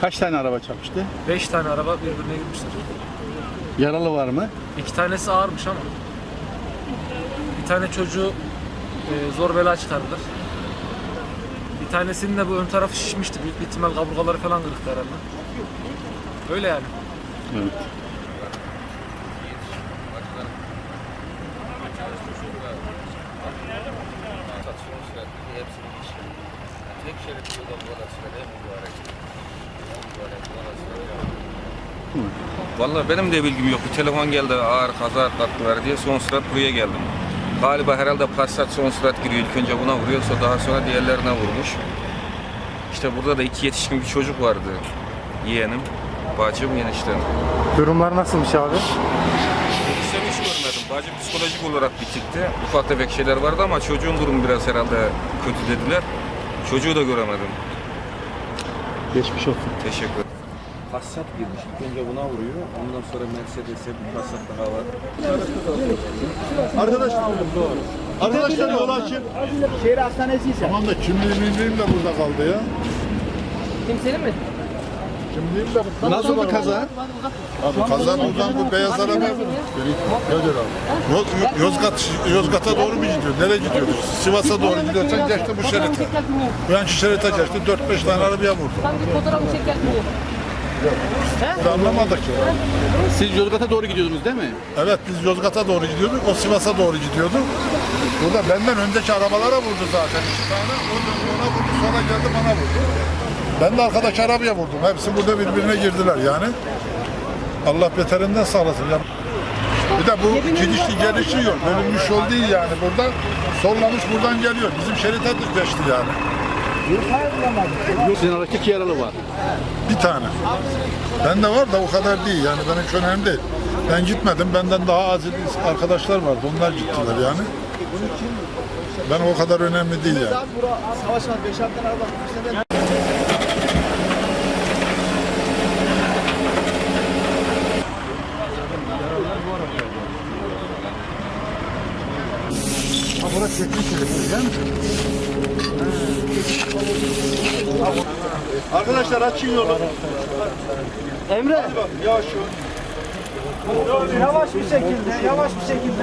Kaç tane araba çarpıştı? 5 tane araba birbirine girmişler. Yaralı var mı? İki tanesi ağırmış ama. Bir tane çocuğu e, zor bela çıkardılar. Bir tanesinin de bu ön tarafı şişmişti. Büyük bir ihtimal kaburgaları falan kırıktı herhalde. Öyle yani. Evet. Tek şerit yolda bu kadar süre değil mi bu araç? Vallahi benim de bilgim yok. Bir telefon geldi ağır kaza atlattılar diye son sürat buraya geldim. Galiba herhalde Passat son sürat giriyor. İlk önce buna vuruyor sonra daha sonra diğerlerine vurmuş. İşte burada da iki yetişkin bir çocuk vardı. Yeğenim, bacım, eniştem. Durumlar nasılmış abi? Sen hiç görmedim. Bacım psikolojik olarak bitikti. Ufak tefek şeyler vardı ama çocuğun durumu biraz herhalde kötü dediler. Çocuğu da göremedim. Geçmiş olsun. Teşekkür ederim. Passat girmiş. İlk önce buna vuruyor. Ondan sonra Mercedes'e bir Passat daha var. Arkadaşlar, arkadaşlar yol açın. Şehir hastanesi ise. Tamam da kimliğim de burada kaldı ya. Kimsenin mi? Kimliğim de burada. Nasıl oldu kaza? Abi kaza buradan bu beyaz araba. Nedir abi? Yoz, Yozgat, Yozgat'a doğru mu gidiyor? Nereye gidiyoruz? Sivas'a doğru gidiyorsan geçti bu şerite. Bu yanki şerite geçti. 4-5 tane arabaya vurdu. Tam bir fotoğrafı. Biz anlamadık ya. Siz Yozgat'a doğru gidiyordunuz değil mi? Evet biz Yozgat'a doğru gidiyorduk. O Sivas'a doğru gidiyordu. Burada benden öndeki arabalara vurdu zaten. İki tane. Ondan ona vurdu. Sonra geldi bana vurdu. Ben de arkadaki arabaya vurdum. Hepsi burada birbirine girdiler yani. Allah beterinden sağlasın. Ya. Bir de bu gidişli gelişi yok. Bölünmüş yol değil yani burada. Sollamış buradan geliyor. Bizim şerite geçti yani. Sizin araçta iki yaralı var. Bir tane. Bende var da o kadar değil yani benim için önemli değil. Ben gitmedim. Benden daha aziz arkadaşlar vardı. Onlar gittiler yani. Ben o kadar önemli değil yani. Var 5 tane araba. Arkadaşlar açın yolu. Emre Yavaş yavaş bir şekilde yavaş bir şekilde.